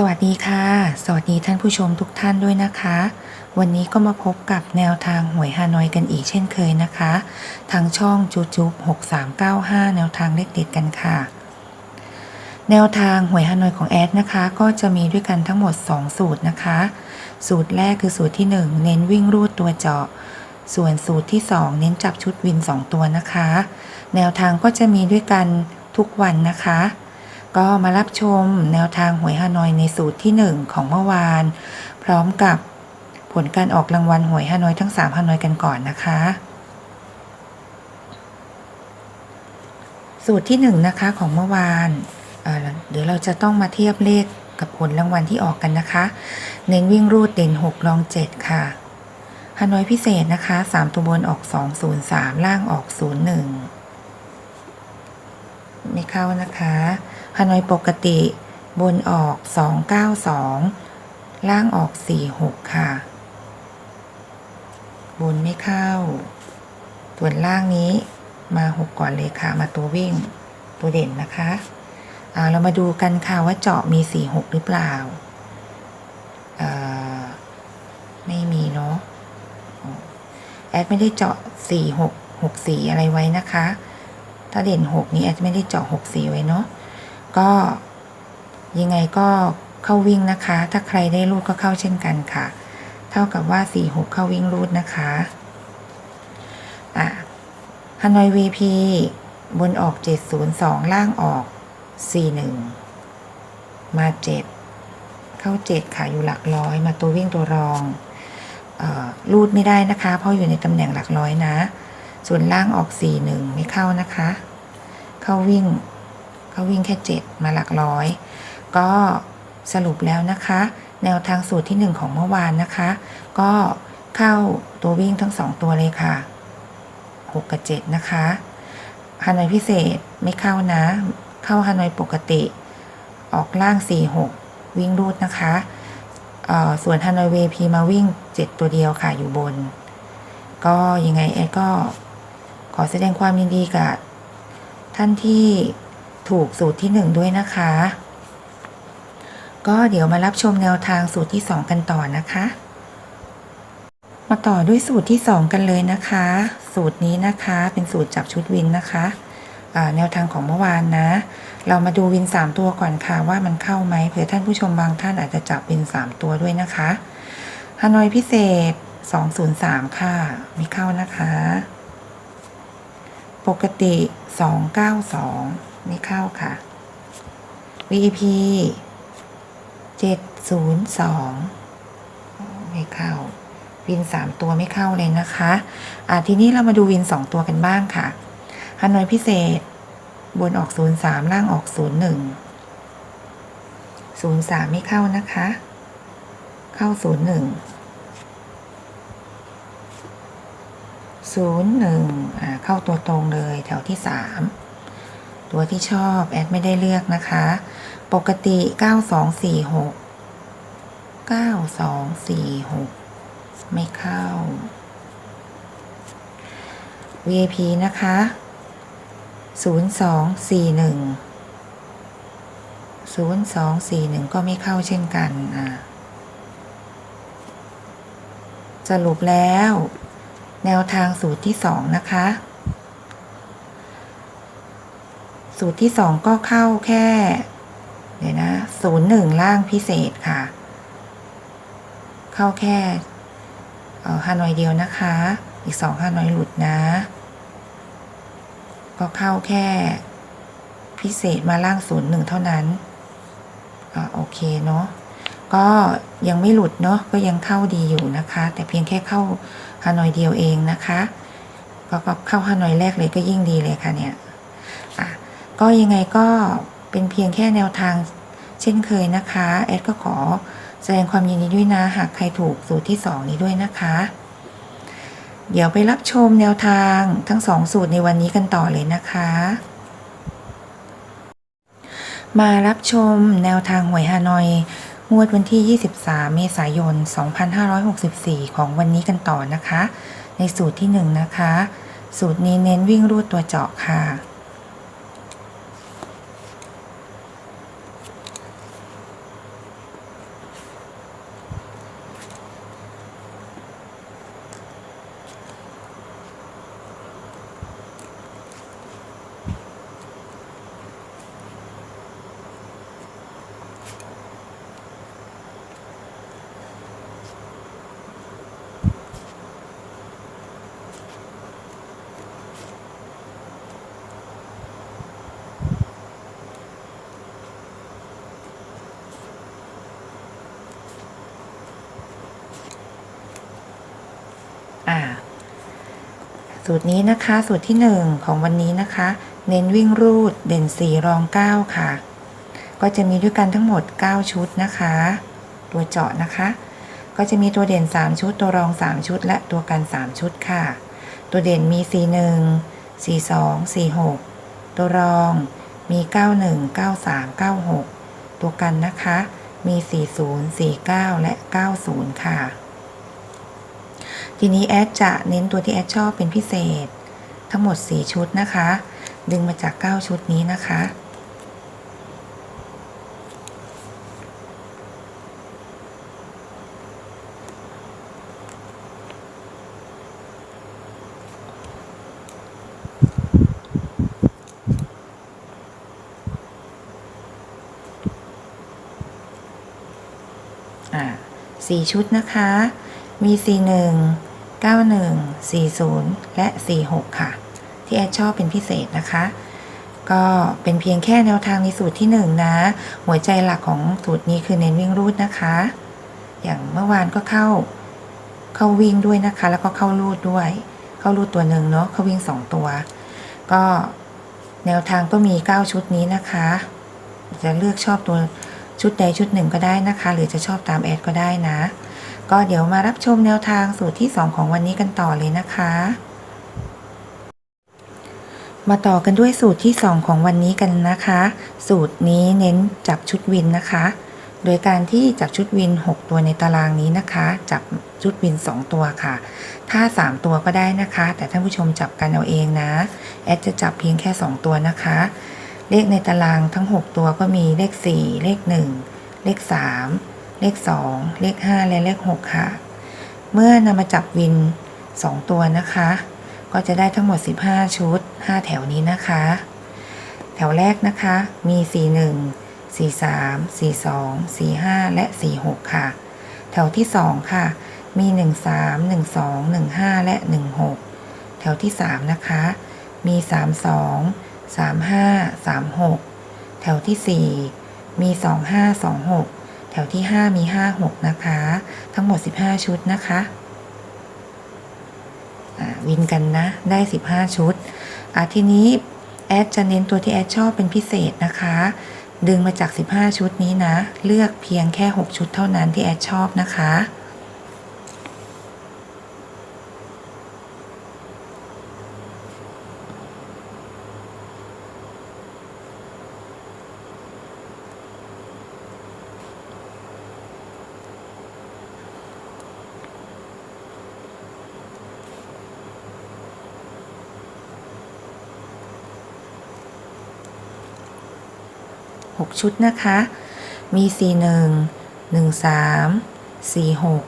สวัสดีค่ะ สวัสดีท่านผู้ชมทุกท่านด้วยนะคะ วันนี้ก็มาพบกับแนวทางหวยฮานอยกันอีกเช่นเคยนะคะ ทางช่องจูจูบ6395 แนวทางเลขเด็ดกันค่ะ แนวทางหวยฮานอยของแอดนะคะ ก็จะมีด้วยกันทั้งหมด 2 สูตรนะคะ สูตรแรกคือสูตรที่ 1 เน้นวิ่งรูดตัวเจาะ ส่วนสูตรที่ 2 เน้นจับชุดวิน 2 ตัวนะคะ แนวทางก็จะมีด้วยกันทุกวันนะคะ ก็มารับชมแนวทางหวยฮานอยในสูตรที่ 1 ของเมื่อวาน พร้อมกับผลการออกรางวัลหวยฮานอยทั้ง3ฮานอยกันก่อนนะคะ สูตรที่ 1 นะคะของเมื่อวานเอ่อเดี๋ยวเราจะต้องมาเทียบเลขกับผลรางวัลที่ออกกันนะคะ เน้นวิ่งรูดเด่น6รอง 7 ค่ะฮานอยพิเศษนะคะ 3 ตัวบนออก 203 ล่างออก 01 ไม่เข้านะคะ ฮานอยปกติ บนออก 292 ล่างออก 46 ค่ะ บนไม่เข้า ส่วนล่างนี้มา 6 ก่อนเลยค่ะ มาตัววิ่ง ตัวเด่นนะคะาเรามาดูกันค่ะว่าเจาะมี 46 หรือเปล่าอ่าไม่มีเนาะแอดไม่ได้เจาะ 46 64 อะไรไว้นะคะ ถ้าเด่น 6 นี้แอดไม่ได้เจาะ 6 4 ไว้เนาะ ก็ยังไงก็เข้าวิ่งนะคะ ถ้าใครได้รูดก็เข้าเช่นกันค่ะ เท่ากับว่า 4 6 เข้าวิ่งรูดนะคะอะฮานอย VP บนออก 702 ล่างออก 41 มา 7 เข้า 7 ค่ะ อยู่หลักร้อย มาตัววิ่งตัวรองออรูดไม่ได้นะคะ เพราะอยู่ในตำแหน่งหลักร้อยนะ ส่วนล่างออก 41 ไม่เข้านะคะ เข้าวิ่ง วิ่งแค่ 7 มาหลักร้อย ก็สรุปแล้วนะคะ แนวทางสูตรที่ 1 ของเมื่อวานนะคะ ก็เข้าตัววิ่งทั้ง 2 ตัวเลยค่ะ 6 กับ 7 นะคะฮานอยพิเศษไม่เข้านะ เข้าฮานอยปกติ ออกล่าง 4 6 วิ่งรูดนะคะส่วนฮานอยเวพีมาวิ่ง 7 ตัวเดียวค่ะอยู่บน ก็ยังไงแอดก็ขอแสดงความยินดีกับท่านที่ ถูกสูตรที่หนึ่งด้วยนะคะ ก็เดี๋ยวมารับชมแนวทางสูตรที่สองกันต่อนะคะ มาต่อด้วยสูตรที่สองกันเลยนะคะ สูตรนี้นะคะเป็นสูตรจับชุดวินนะคะแนวทางของเมื่อวานนะ เรามาดูวิน 3 ตัวก่อนค่ะว่ามันเข้าไหมเผื่อท่านผู้ชมบางท่านอาจจะจับวิน 3 ตัวด้วยนะคะฮานอยพิเศษ 203 ค่ะม่เข้านะคะ ปกติ 292 ไม่เข้าค่ะ VP 702 ไม่เข้า วิน 3 ตัวไม่เข้าเลยนะคะอะทีนี้เรามาดูวิน 2 ตัวกันบ้างค่ะฮานอยพิเศษ บนออก 03 ล่างออก 01 03 ไม่เข้านะคะ เข้า 01ศูนย์หนึ่งอ่าเข้าตัวตรงเลยแถวที่สาม ตัวที่ชอบ แอดไม่ได้เลือกนะคะ ปกติเก้าสองสี่หกเก้าสองสี่หกไม่เข้า VIP นะคะศูนย์สองสี่หนึ่งศูนย์สองสี่หนึ่งก็ไม่เข้าเช่นกันอ่าสรุปแล้ว แนวทางสูตรที่สองนะคะ สูตรที่สองก็เข้าแค่เดี๋ยวนะศูนย์หนึ่งล่างพิเศษค่ะ เข้าแค่ฮานอยเดียวนะคะ อีกสองฮานอยหลุดนะ ก็เข้าแค่ พิเศษมาล่างศูนย์หนึ่งเท่านั้นอโอเคเนาะก็ยังไม่หลุดเนาะก็ยังเข้าดีอยู่นะคะ แต่เพียงแค่เข้าฮานอยเดียวเองนะคะ ก็เข้าฮานอยแรกเลยก็ยิ่งดีเลยค่ะเนี่ย ก็ยังไงก็เป็นเพียงแค่แนวทางเช่นเคยนะคะ แอดก็ขอแสดงความยินดีด้วยนะ หากใครถูกสูตรที่สองนี้ด้วยนะคะ เดี๋ยวไปรับชมแนวทางทั้งสองสูตรในวันนี้กันต่อเลยนะคะ มารับชมแนวทางหวยฮานอย งวดวันที่ 23 เมษายน 2564 ของวันนี้กันต่อนะคะ ในสูตรที่ 1 นะคะ สูตรนี้เน้นวิ่งรูดตัวเจาะค่ะ สูตรนี้นะคะ สูตรที่ 1 ของวันนี้นะคะ เน้นวิ่งรูดเด่น 4 รอง 9 ค่ะ ก็จะมีด้วยกันทั้งหมด 9 ชุดนะคะ ตัวเจาะนะคะ ก็จะมีตัวเด่น 3 ชุด ตัวรอง 3 ชุด และตัวกัน 3 ชุดค่ะ ตัวเด่นมี 41 42 46 ตัวรองมี 91 93 96 ตัวกันนะคะ มี 40 49 และ 90 ค่ะ ทีนี้แอดจะเน้นตัวที่แอดชอบเป็นพิเศษ ทั้งหมด 4 ชุดนะคะ ดึงมาจาก 9 ชุดนี้นะคะ อ่าสี่ชุดนะคะมี41 91 40 และ 46 ค่ะ ที่แอดชอบเป็นพิเศษนะคะ ก็เป็นเพียงแค่แนวทางในสูตรที่ 1 นะ หัวใจหลักของสูตรนี้คือเน้นวิ่งรูดนะคะ อย่างเมื่อวานก็เข้าเข้าวิ่งด้วยนะคะ แล้วก็เข้ารูดด้วย เข้ารูดตัวหนึ่งเนาะเข้าวิ่ง 2 ตัว ก็แนวทางก็มี 9 ชุดนี้นะคะ จะเลือกชอบตัวชุดใดชุดหนึ่งก็ได้นะคะ หรือจะชอบตามแอดก็ได้นะ ก็เดี๋ยวมารับชมแนวทางสูตรที่ 2 ของวันนี้กันต่อเลยนะคะ มาต่อกันด้วยสูตรที่ 2 ของวันนี้กันนะคะ สูตรนี้เน้นจับชุดวินนะคะ โดยการที่จับชุดวิน 6 ตัวในตารางนี้นะคะ จับชุดวิน 2 ตัวค่ะ ถ้า 3 ตัวก็ได้นะคะ แต่ท่านผู้ชมจับกันเอาเองนะ แอดจะจับเพียงแค่ 2 ตัวนะคะ เลขในตารางทั้ง 6 ตัวก็มีเลข 4 เลข 1 เลข 3 เลข 2 เลข 5 และเลข 6 ค่ะ เมื่อนำมาจับวิน 2 ตัวนะคะ ก็จะได้ทั้งหมด 15 ชุด 5 แถวนี้นะคะ แถวแรกนะคะมี 41 43 42 45 และ 46 ค่ะ แถวที่ 2 ค่ะ มี 13 12 15 และ 16 แถวที่ 3 นะคะ มี 32 35 36 แถวที่ 4 มี 25 26 วที่ 5 มี 56 นะคะ ทั้งหมด 15 ชุดนะคะวินกันนะ ได้ 15 ชุดทีนี้ แอดจะเน้นตัวที่แอดชอบเป็นพิเศษนะคะ ดึงมาจาก 15 ชุดนี้นะ เลือกเพียงแค่ 6 ชุดเท่านั้นที่แอดชอบนะคะ 6 ชุดนะคะ มี 41 13 46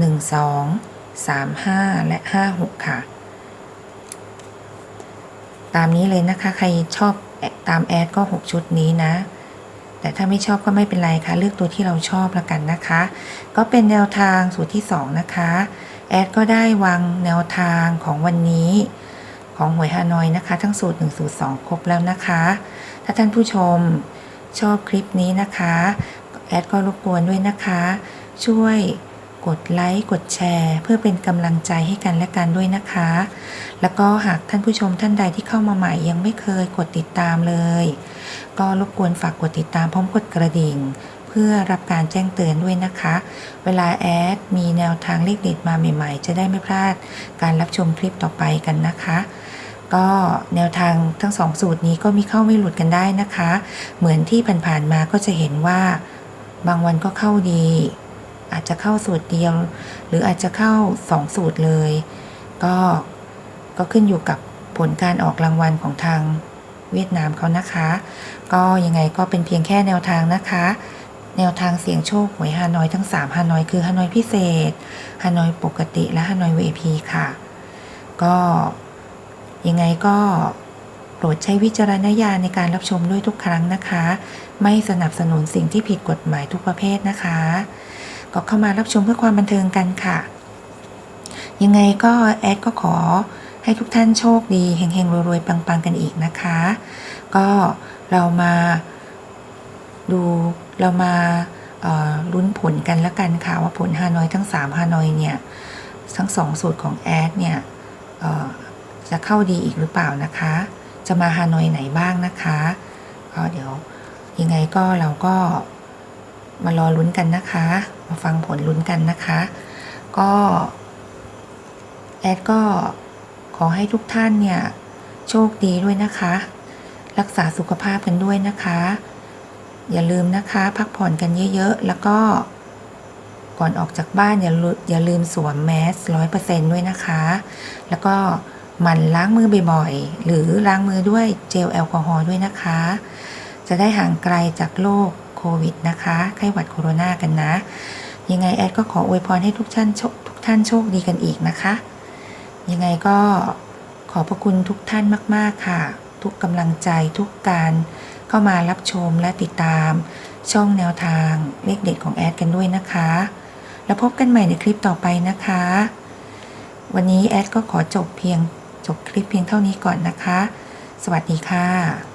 12 35 และ 56 ค่ะ ตามนี้เลยนะคะ ใครชอบตามแอดก็ 6 ชุดนี้นะ แต่ถ้าไม่ชอบก็ไม่เป็นไรค่ะ เลือกตัวที่เราชอบล้วกันนะคะ ก็เป็นแนวทางสูตรที่ 2 นะคะ แอดก็ได้วางแนวทางของวันนี้ของหวยฮานอยนะคะ ทั้งสูตร1สูตร2ครบแล้วนะคะ ถ้าท่านผู้ชม ชอบคลิปนี้นะคะแอดก็รบกวนด้วยนะคะ ช่วยกดไลค์กดแชร์ เพื่อเป็นกำลังใจให้กันและกันด้วยนะคะ แล้วก็หากท่านผู้ชมท่านใดที่เข้ามาใหม่ยังไม่เคยกดติดตามเลย ก็รบกวนฝากกดติดตามพร้อมกดกระดิ่ง เพื่อรับการแจ้งเตือนด้วยนะคะ เวลาแอดมีแนวทางเลขเด็ดมาใหม่ ๆ จะได้ไม่พลาดการรับชมคลิปต่อไปกันนะคะ ก็แนวทางทั้งสองสูตรนี้ก็มีเข้าไม่หลุดกันได้นะคะ เหมือนที่ผ่านๆมาก็จะเห็นว่า บางวันก็เข้าดี อาจจะเข้าสูตรเดียว หรืออาจจะเข้าสองสูตรเลย ก็ก็ขึ้นอยู่กับผลการออกรางวัลของทางเวียดนามเขานะคะ ก็ยังไงก็เป็นเพียงแค่แนวทางนะคะ แนวทางเสี่ยงโชคหวยฮานอยทั้ง3ฮานอยคือฮานอยพิเศษฮานอยปกติและฮานอย VIP ค่ะ ก็ ยังไงก็โปรดใช้วิจารณญาณในการรับชมด้วยทุกครั้งนะคะ ไม่สนับสนุนสิ่งที่ผิดกฎหมายทุกประเภทนะคะ ก็เข้ามารับชมเพื่อความบันเทิงกันค่ะ ยังไงก็แอดก็ขอให้ทุกท่านโชคดีเฮงๆรวยๆปังๆกันอีกนะคะ ก็เรามาดูเรามาลุ้นผลกันแล้วกันค่ะว่าผลฮานอยทั้ง3ฮานอยเนี่ย ทั้งสองสูตรของแอดเนี่ย จะเข้าดีอีกหรือเปล่านะคะ จะมาฮานอยไหนบ้างนะคะก็เดี๋ยวยังไงก็เราก็มารอลุ้นกันนะคะ มาฟังผลลุ้นกันนะคะ ก็แอดก็ขอให้ทุกท่านเนี่ยโชคดีด้วยนะคะ รักษาสุขภาพกันด้วยนะคะ อย่าลืมนะคะ พักผ่อนกันเยอะๆ แล้วก็ก่อนออกจากบ้านอย่าลือย่าลืมสวมแมสร้อยเปอร์เซนด้วยนะคะ แล้วก็ มั่นล้างมือบ่อยๆ หรือล้างมือด้วยเจลแอลกอฮอล์ด้วยนะคะ จะได้ห่างไกลจากโรคโควิดนะคะ ไข้หวัดโคโรนากันนะ ยังไงแอดก็ขออวยพรให้ทุกท่านโชคทุกท่านโชคดีกันอีกนะคะ ยังไงก็ขอบพระคุณทุกท่านมาก ๆ ค่ะ ทุกกำลังใจทุกการเข้ามารับชมและติดตาม ช่องแนวทางเลขเด็ดของแอดกันด้วยนะคะ แล้วพบกันใหม่ในคลิปต่อไปนะคะ วันนี้แอดก็ขอจบเพียง จบคลิปเพียงเท่านี้ก่อนนะคะ สวัสดีค่ะ